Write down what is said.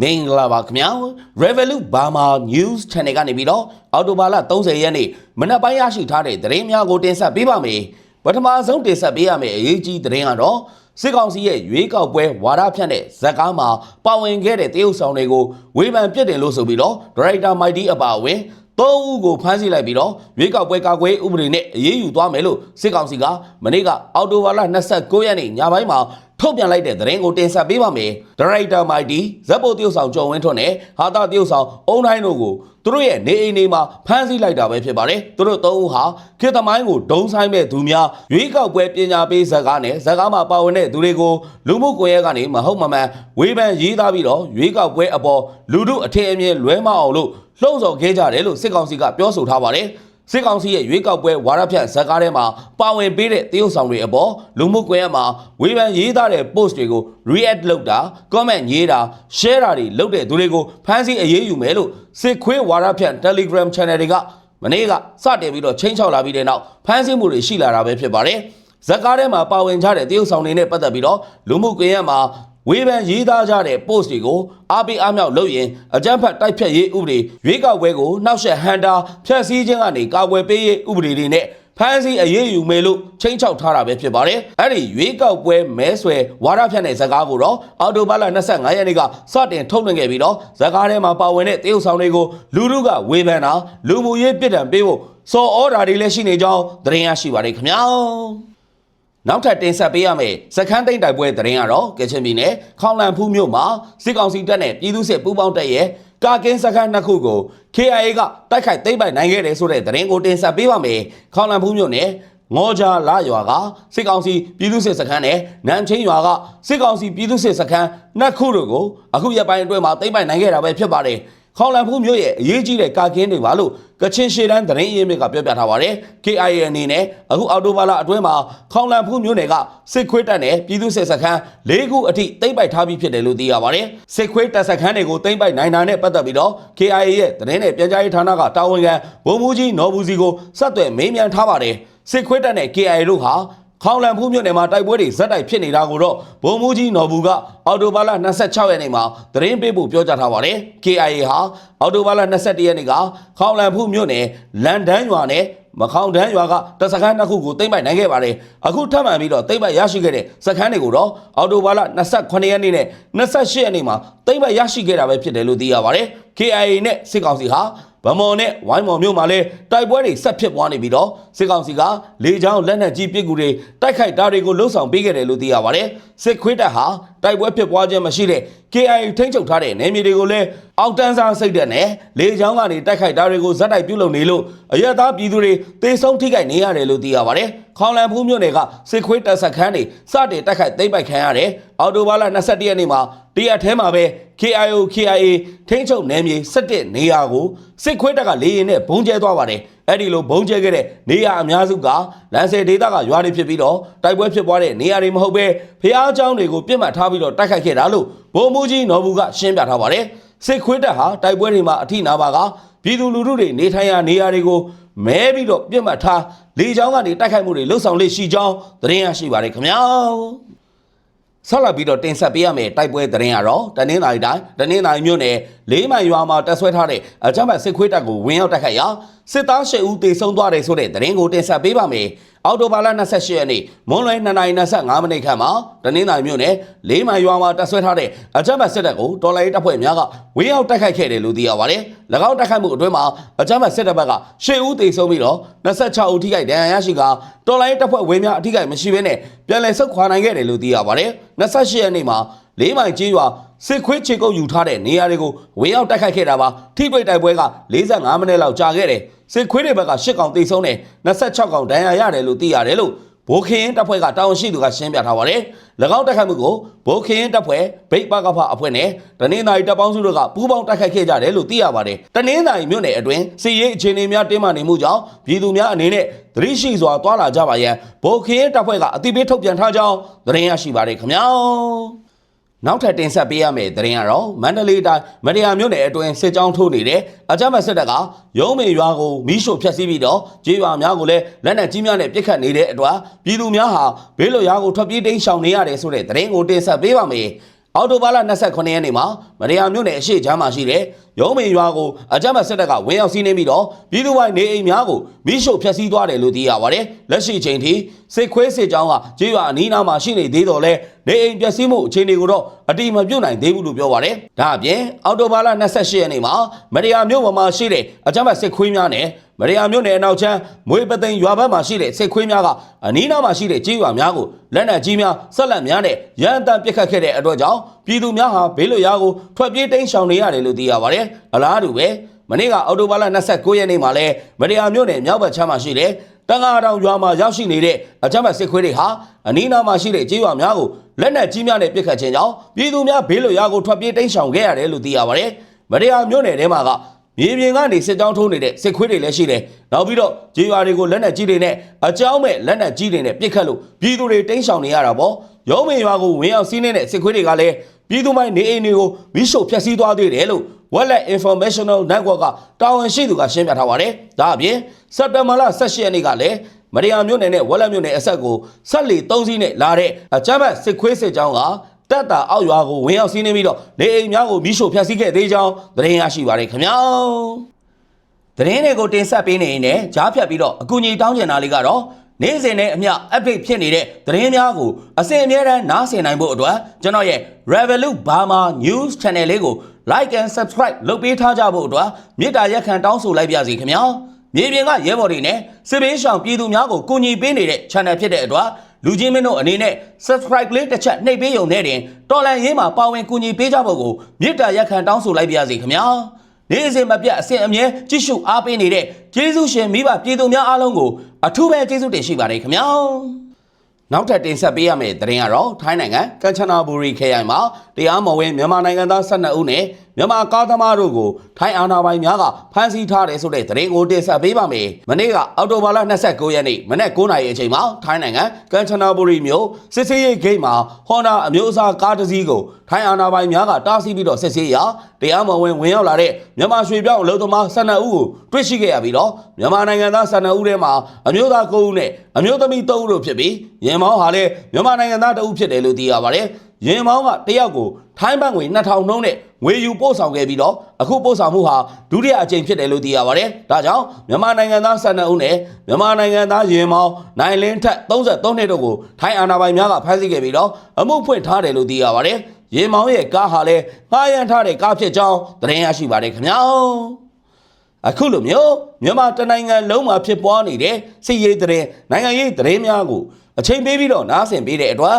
မင်္ဂလာပါခင်ဗျာ Revolut Burma News Channel ကနေပြီးတော့အော်တိုဘာလ30ရက်နေ့မနက်ပိုင်းရရှိထားတဲ့သတင်းများကိုတင်ဆက်ပေးပါမယ်ပထမဆုံးတင်ဆက်ပေးရမယ့်အရေးကြီးသတင်းကတော့စစ်ကောင်စီရဲ့ရွေးကောက်ပွဲဝါဒဖြန့်တဲ့ဇက်ကားမှာပါဝင်ခဲ့တဲ့တရုတ်ဆောင်တွေကိုဝေဖန်ပြစ်တင်လို့ဆိုပြီးတော့ဒရိုက်တာမိုက်တီအပါအဝင်သုံးဦးကိုဖမ်းဆီးလိုက်ပြီးတော့ရွေးကောက်ပွဲကာကွယ်ဥပဒေနဲ့အရေးယူသွားမယ်လို့စစ်ကောင်စီကမနေ့ကအော်တိုဘာလ29ရက်နေ့ညပိုင်းမှာ ထုတ်ပြန်လိုက်တဲ့သတင်းကိုတင်ဆက်ပေးပါမယ်။ဒါရိုက်တာမိုက်တီဇက်ပိုတရုတ်ဆောင်ကျော်ဝင်းထွန်းနဲ့ဟာတာတရုတ်ဆောင်အုံတိုင်းတို့ကိုသူတို့ရဲ့နေအိမ်တွေမှာဖမ်းဆီးလိုက်တာပဲဖြစ်ပါတယ်။သူတို့သုံးဦးဟာခေတ်သမိုင်းကိုဒုံဆိုင်မဲ့သူများရွေးကောက်ပွဲပညာပေးဇက်ကားနဲ့ဇက်ကားမှာပါဝင်တဲ့သူတွေကိုလူမှုကွန်ရက်ကနေမဟုတ်မမှန်ဝေဖန်ရေးသားပြီးတော့ရွေးကောက်ပွဲအပေါ်လူထုအထင်အမြင်လွဲမအောင်လို့လှုံ့ဆော်ခဲ့ကြတယ်လို့စစ်ကောင်စီကပြောဆိုထားပါတယ်။ စစ်ကောင်စီရဲ့ရွေးကောက်ပွဲဝါရဖြန့်ဇက်ကားထဲမှာပါဝင်ပေးတဲ့တရုတ်ဆောင်တွေအပေါ်လူမှုကွန်ရက်မှာဝေဖန်ရေးသားတဲ့ post တွေကို react လုပ်တာ comment ရေးတာ share တာတွေလုပ်တဲ့သူတွေကိုဖမ်းဆီးအရေးယူမယ်လို့စစ်ခွေးဝါရဖြန့် Telegram channel တွေကမနေ့ကစတင်ပြီးတော့ချိန်ချောက်လာပြီးတဲ့နောက်ဖမ်းဆီးမှုတွေရှိလာတာပဲဖြစ်ပါတယ်ဇက်ကားထဲမှာပါဝင်ကြတဲ့တရုတ်ဆောင်တွေနဲ့ပတ်သက်ပြီးတော့လူမှုကွန်ရက်မှာ ဝေဖန်ရေးသားကြတဲ့ post တွေကိုအားပေးအားမြောက်လုပ်ရင်အကြမ်းဖက်တိုက်ဖြတ်ရေးဥပဒေရွေးကောက်ပွဲကိုနှောက်ယှက်ဟန်တာဖျက်ဆီးခြင်းကနေကာကွယ်ပေးရေးဥပဒေတွေနဲ့ဖမ်းဆီးအရေးယူမယ်လို့ချိန်ချောက်ထားတာပဲဖြစ်ပါတယ်။အဲ့ဒီရွေးကောက်ပွဲမဲဆွယ်ဝါဒဖြန့်တဲ့ဇာကားကိုတော့အော်တိုဘာလ25ရက်နေ့ကစတင်ထုတ်လွှင့်ခဲ့ပြီးတော့ဇာကားထဲမှာပါဝင်တဲ့တရုတ်ဆောင်တွေကိုလူလူကဝေဖန်တာလူမှုရေးပြစ်ဒဏ်ပေးဖို့စော်ဩတာတွေလည်းရှိနေကြောင်းသတင်းရရှိပါတယ်ခင်ဗျာ။ နောက်ထပ်တင်ဆက်ပေးရမယ့်စခန်းသိမ်းတိုက်ပွဲသတင်းကတော့ကချင်ပြည်နယ်ခေါင်လန်ဖူးမြို့မှာစစ်ကောင်စီတပ်နဲ့ပြည်သူ့စစ်ပူးပေါင်းတပ်ရဲ့ကာကင်းစခန်းနှစ်ခုကို KIA ကတိုက်ခိုက်သိမ်းပိုက်နိုင်ခဲ့တယ်ဆိုတဲ့သတင်းကိုတင်ဆက်ပေးပါမယ်။ခေါင်လန်ဖူးမြို့နယ်ငေါ်ဂျာလာရွာကစစ်ကောင်စီပြည်သူ့စစ်စခန်းနဲ့နန်ချင်းရွာကစစ်ကောင်စီပြည်သူ့စစ်စခန်းနှစ်ခုတို့ကိုအခုရက်ပိုင်းအတွင်းမှာသိမ်းပိုက်နိုင်ခဲ့တာပဲဖြစ်ပါတယ်။ ခေါင်လန်ဖူးမြို့ရဲ့အရေးကြီးတဲ့ကာကင်းတွေပါလို့ကချင်ရှေ့တန်းသတင်းအရင်းမြစ်ကပြောပြထားပါတယ်။ KIA အနေနဲ့အခုအော်တိုဘာလအတွင်းမှာခေါင်လန်ဖူးမြို့နယ်ကစစ်ခွေးတပ်နဲ့ပြည်သူ့စစ်စခန်း၄ခုအထိသိမ်းပိုက်ထားပြီးဖြစ်တယ်လို့သိရပါတယ်။စစ်ခွေးတပ်စခန်းတွေကိုသိမ်းပိုက်နိုင်တာနဲ့ပတ်သက်ပြီးတော့ KIA ရဲ့သတင်းနဲ့ပြန်ကြားရေးဌာနကတာဝန်ခံဗိုလ်မှူးကြီးနော်ဘူးစီကိုဆက်သွယ်မေးမြန်းထားပါတယ်။စစ်ခွေးတပ်နဲ့ KIA တို့ဟာ ခေါင်လန်ဖူးမြို့နယ်မှာတိုက်ပွဲတွေဇက်တိုက်ဖြစ်နေတာကိုတော့ဗိုလ်မှူးကြီးနော်ဘူးကအော်တိုဘာလ26ရက်နေ့မှာသတင်းပေးဖို့ပြောကြားထားပါတယ်။ KIA ဟာအော်တိုဘာလ21ရက်နေ့ကခေါင်လန်ဖူးမြို့နယ်လန်ဒန်ရွာနဲ့မခေါင်တန်းရွာကတပ်စခန်းတစ်ခုကိုသိမ်းပိုက်နိုင်ခဲ့ပါတယ်။အခုထပ်မံပြီးတော့သိမ်းပိုက်ရရှိခဲ့တဲ့စခန်းတွေကိုတော့အော်တိုဘာလ28ရက်နေ့နဲ့28ရက်နေ့မှာသိမ်းပိုက်ရရှိခဲ့တာပဲဖြစ်တယ်လို့သိရပါတယ်။ KIA နဲ့စစ်ကောင်စီဟာ ဗမော်နဲ့ဝိုင်းမော်မြို့မှာလည်းတိုက်ပွဲတွေဆက်ဖြစ်ပွားနေပြီးတော့စစ်ကောင်စီကလေကြောင်းလက်နက်ကြီးပစ်ကူတွေတိုက်ခိုက်တာတွေကိုလှုံ့ဆော်ပေးခဲ့တယ်လို့သိရပါတယ်။စစ်ခွေးတပ်ဟာ တိုက်ပွဲဖြစ်ပွားခြင်းမရှိတဲ့ KIA ထိန်းချုပ်ထားတဲ့နယ်မြေတွေကိုလည်းအောက်တန်းစားစိတ်ဓာတ်နဲ့လေကြောင်းကနေတိုက်ခိုက်တာတွေကိုဇက်တိုက်ပြုလုပ်နေလို့အရက်သားပြည်သူတွေတေဆုံးထိခိုက်နေရတယ်လို့သိရပါတယ်။ခေါင်လန်ဖူးမြို့နယ်ကစစ်ခွေးတပ်စခန်းတွေစတင်တိုက်ခိုက်သိမ်းပိုက်ခံရတယ်။အော်တိုဘာလ21ရက်နေ့မှာတရက်ထဲမှာပဲ KIO KIA ထိန်းချုပ်နယ်မြေ17နေရာကိုစစ်ခွေးတပ်ကလေရင်နဲ့ဘုံကျဲသွားပါတယ်။ အဲ့ဒီလိုဘုံကျဲခဲ့တဲ့နေရာအများစုကလန်ဆယ်ဒေသကရွာတွေဖြစ်ပြီးတော့တိုက်ပွဲဖြစ်ပွားတဲ့နေရာတွေမဟုတ်ပဲဖျားเจ้าတွေကိုပြစ်မှတ်ထားပြီးတော့တိုက်ခိုက်ခဲ့တာလို့ဗိုလ်မှူးကြီးနော်ဘူးကရှင်းပြထားပါတယ်။စစ်ခွေးတပ်ဟာတိုက်ပွဲတွေမှာအထိနာပါကပြည်သူလူထုတွေနေထိုင်ရာနေရာတွေကိုမဲပြီးတော့ပြစ်မှတ်ထားလေကြောင်းကနေတိုက်ခိုက်မှုတွေလှုပ်ဆောင်လေးရှိကြောင်းသတင်းရရှိပါတယ်ခင်ဗျာဆက်လက်ပြီးတော့တင်ဆက်ပေးရမယ့်တိုက်ပွဲသတင်းကတော့တနင်္လာရီတိုင်းတနင်္လာရီမြို့နယ် လေးမိုင်ရွာမှာတက်ဆွဲထားတဲ့အကြမ်းဖက်စစ်ခွေးတပ်ကိုဝင်ရောက်တိုက်ခိုက်ရာစစ်သား၈ဦးတေဆုံးသွားတယ်ဆိုတဲ့သတင်းကိုတင်ဆက်ပေးပါမယ်အော်တိုဘာလ28ရက်နေ့မွန်းလွဲ2:25မိနစ်ခန့်မှာတနင်္လာရီမြို့နယ်လေးမိုင်ရွာမှာတက်ဆွဲထားတဲ့အကြမ်းဖက်စစ်တပ်ကိုတော်လိုင်းတပ်ဖွဲ့များကဝင်ရောက်တိုက်ခိုက်ခဲ့တယ်လို့သိရပါတယ်။၎င်းတိုက်ခိုက်မှုအတွင်းမှာအကြမ်းဖက်စစ်တပ်ဘက်က၈ဦးသေဆုံးပြီးတော့26ဦးထိခိုက်ဒဏ်ရာရရှိကတော်လိုင်းတပ်ဖွဲ့ဝင်များအထိခိုက်မရှိဘဲနဲ့ပြန်လည်ဆုတ်ခွာနိုင်ခဲ့တယ်လို့သိရပါတယ်။28ရက်နေ့မှာလေးမိုင်ကျေးရွာ စစ်ခွေးချေကုပ်ယူထားတဲ့နေရာတွေကိုဝင်ရောက်တိုက်ခိုက်ခဲ့တာပါထိတွေ့တိုက်ပွဲက45မိနစ်လောက်ကြာခဲ့တယ်စစ်ခွေးတွေဘက်က10កောင်တိတ်ဆုံးတယ်26កောင်ဒဏ်ရာရတယ်လို့သိရတယ်လို့ဘိုးခင်းတပ်ဖွဲ့ကတာဝန်ရှိသူကရှင်းပြထားပါတယ်၎င်းတိုက်ခိုက်မှုကိုဘိုးခင်းတပ်ဖွဲ့ဗိတ်ပကဖအဖွဲ့နဲ့တနင်္သာရီတပ်ပေါင်းစုတို့ကပူးပေါင်းတိုက်ခိုက်ခဲ့ကြတယ်လို့သိရပါတယ်တနင်္သာရီမြို့နယ်အတွင်းစစ်ရေးအခြေအနေများတင်းမာနေမှုကြောင့်ပြည်သူများအနေနဲ့သတိရှိစွာတွာလာကြပါရန်ဘိုးခင်းတပ်ဖွဲ့ကအတိပေးထုတ်ပြန်ထားကြောင်းသတင်းရရှိပါတယ်ခင်ဗျာ နောက်ထပ်တင်ဆက်ပေးရမယ့်သတင်းကတော့မန္တလေးတိုင်းမရယာမြို့နယ်အတွင်းစစ်ကြောင်းထိုးနေတဲ့အကြမ်းဖက်စစ်တပ်ကရုံးမေရွာကိုမီးရှို့ဖျက်ဆီးပြီးတော့ကျေးရွာများကိုလည်းလက်နက်ကြီးများနဲ့ပစ်ခတ်နေတဲ့အတွက်ပြည်သူများဟာဘေးလွတ်ရာကိုထွက်ပြေးတိမ်းရှောင်နေရတယ်ဆိုတဲ့သတင်းကိုတင်ဆက်ပေးပါမယ်အော်တိုဘာလ29ရက်နေ့မှာမရယာမြို့နယ်အရှိချမ်းမှာရှိတဲ့ရုံးမေရွာကိုအကြမ်းဖက်စစ်တပ်ကဝင်ရောက်စီးနင်းပြီးတော့ပြည်သူ့ပိုင်းနေအိမ်များကိုမိရှို့ဖျက်ဆီးသွားတယ်လို့သိရပါတယ်။လက်ရှိချိန်ထိစစ်ခွေးစစ်ကြောင်းကကြေးရွာအနီးနားမှာရှိနေသေးတော့လဲနေအိမ်ပျက်စီးမှုအခြေအနေကိုတော့အတိမပြုတ်နိုင်သေးဘူးလို့ပြောပါတယ်။ဒါအပြင်အော်တိုဘာလ28ရက်နေ့မှာမရယာမြို့ပေါ်မှာရှိတဲ့အကြမ်းဖက်စစ်ခွေးများနဲ့မရယာမြို့နယ်အနောက်ချမ်းမွေပသိမ်ရွာဘက်မှာရှိတဲ့စစ်ခွေးများကအနီးနားမှာရှိတဲ့ကြေးရွာများကိုလက်နက်ကြီးများဆက်လက်များနဲ့ရန်တမ်းပစ်ခတ်ခဲ့တဲ့အတွက်ကြောင့်ပြည်သူများဟာဘေးလွတ်ရာကိုထွက်ပြေးတိမ်းရှောင်နေရတယ်လို့သိရပါတယ်။အလားတူပဲမနေ့ကအော်တိုဘာလ29ရက်နေ့မှာလဲမရယာမြို့နယ်မြောက်ဘက်ချမ်းမှာရှိတဲ့တန်ဃာတောင်ရွာမှာရောက်ရှိနေတဲ့အကြမ်းဖက်စစ်ခွေးတွေဟာအနီးနားမှာရှိတဲ့ကြေးရွာများကိုလက်နက်ကြီးများနဲ့ပစ်ခတ်ခြင်းကြောင့်ပြည်သူများဘေးလွတ်ရာကိုထွက်ပြေးတိမ်းရှောင်ခဲ့ရတယ်လို့သိရပါတယ်။မရယာမြို့နယ်ထဲမှာကမြေပြင်ကနေစစ်ကြောင်းထိုးနေတဲ့စစ်ခွေးတွေလည်းရှိတယ်။နောက်ပြီးတော့ကြေးရွာတွေကိုလက်နက်ကြီးတွေနဲ့အကြောင်းမဲ့လက်နက်ကြီးတွေနဲ့ပစ်ခတ်လို့ပြည်သူတွေတိမ်းရှောင်နေရတာပေါ့။ရုံးမေရွာကိုဝင်ရောက်စီးနေတဲ့စစ်ခွေးတွေကလည်းပြည်သူမိုင်းနေအိမ်တွေကိုမိရှုပ်ဖျက်ဆီးသွားသေးတယ်လို့ Wallet Informational Network ကတာဝန်ရှိသူကရှင်းပြထားပါတယ်။ဒါအပြင်စက်တင်ဘာလ18ရက်နေ့ကလည်းမရိယာမြို့နယ်နဲ့ဝက်လက်မြို့နယ်အဆက်ကိုဆက်လီ3စီးနဲ့လာတဲ့အကြမ်းဖက်စစ်ခွေးစစ်ကြောင်းကတက်တာအောက်ရွာကိုဝင်ရောက်စီးနှင်းပြီးတော့နေအိမ်များကိုမိရှို့ဖျက်ဆီးခဲ့သေးကြောင်းသတင်းရရှိပါတယ်ခင်ဗျာ။သတင်းတွေကိုတင်ဆက်ပေးနေရင်လည်းကြားဖြတ်ပြီးတော့အကူအညီတောင်းချင်တာလေးကတော့နေ့စဉ်နဲ့အမျှ update ဖြစ်နေတဲ့သတင်းများကိုအစဉ်အမြဲတမ်းနားဆင်နိုင်ဖို့အတွက်ကျွန်တော်ရဲ့ Revolut Burma News Channel လေးကို like and subscribe လုပ်ပေးထားကြဖို့အတွက်မေတ္တာရက်ခံတောင်းဆိုလိုက်ပါစီခင်ဗျာ။မြေပြင်ကရဲဘော်တွေနဲ့စစ်ဘေးရှောင်ပြည်သူများကိုကူညီပေးနေတဲ့ channel ဖြစ်တဲ့အတွက်လူချင်းမင်းတို့အနေနဲ့ subscribe လေးတစ်ချက်နှိပ်ပေးရုံနဲ့တင်တော်လန်ရေးမှာပါဝင်ကူညီပေးကြဖို့ကိုမေတ္တာရက်ခံတောင်းဆိုလိုက်ပါစီခင်ဗျာ။နေ့စဉ်မပြတ်အစဉ်အမြဲကြည့်ရှုအားပေးနေတဲ့ကျေးဇူးရှင်မိဘပြည်သူများအားလုံးကိုအထူးပဲကျေးဇူးတင်ရှိပါတယ်ခင်ဗျာ။နောက်ထပ်တင်ဆက်ပေးရမယ့်သတင်းကတော့ထိုင်းနိုင်ငံကမ်ချနာဘူရီခရိုင်မှာတရားမဝင်မြန်မာနိုင်ငံသား12ဦးနဲ့မြန်မာကားသမားတို့ကိုထိုင်းအာဏာပိုင်များကဖမ်းဆီးထားတယ်ဆိုတဲ့သတင်းကိုတင်ဆက်ပေးပါမယ်။မနေ့ကအောက်တိုဘာလ29ရက်နေ့မနက်9:00နာရီအချိန်မှာထိုင်းနိုင်ငံကမ်ချနာဘူရီမြို့စစ်စေးရေးဂိတ်မှာ Honda အမျိုးအစားကားတစ်စီးကိုထိုင်းအာဏာပိုင်များကတားဆီးပြီးတော့စစ်ဆေးရာတရားမဝင်ဝင်ရောက်လာတဲ့မြန်မာရွှေပြောင်းအလုပ်သမား12ဦးကိုတွေ့ရှိခဲ့ရပြီးတော့မြန်မာနိုင်ငံသား12ဦးထဲမှာအမျိုးသား9ဦးနဲ့အမျိုးသမီး3ဦးတို့ဖြစ်ပြီးရင်မောင်းဟာလည်းမြန်မာနိုင်ငံသား2ဦးဖြစ်တယ်လို့သိရပါတယ်။ ရင်မောင်းကတယောက်ကိုထိုင်းဘတ်ငွေ2000နှုန်းနဲ့ငွေယူပို့ဆောင်ခဲ့ပြီးတော့အခုပို့ဆောင်မှုဟာဒုတိယအကြိမ်ဖြစ်တယ်လို့သိရပါတယ်။ဒါကြောင့်မြန်မာနိုင်ငံသား12ဦးနဲ့မြန်မာနိုင်ငံသားရင်မောင်းနိုင်လင်းထက်33နှစ်တို့ကိုထိုင်းအာဏာပိုင်များကဖမ်းဆီးခဲ့ပြီးတော့အမှုဖွင့်ထားတယ်လို့သိရပါတယ်။ရင်မောင်းရဲ့ကားဟာလည်းငှားရမ်းထားတဲ့ကားဖြစ်ကြောင်းသတင်းရရှိပါတယ်ခင်ဗျာ။အခုလိုမျိုးမြန်မာတနိုင်ငံလုံးမှာဖြစ်ပွားနေတဲ့စစ်ရေးတဲ့နိုင်ငံရေးသတင်းများကိုအချိန်ပေးပြီးတော့နားဆင်ပေးတဲ့အတွက်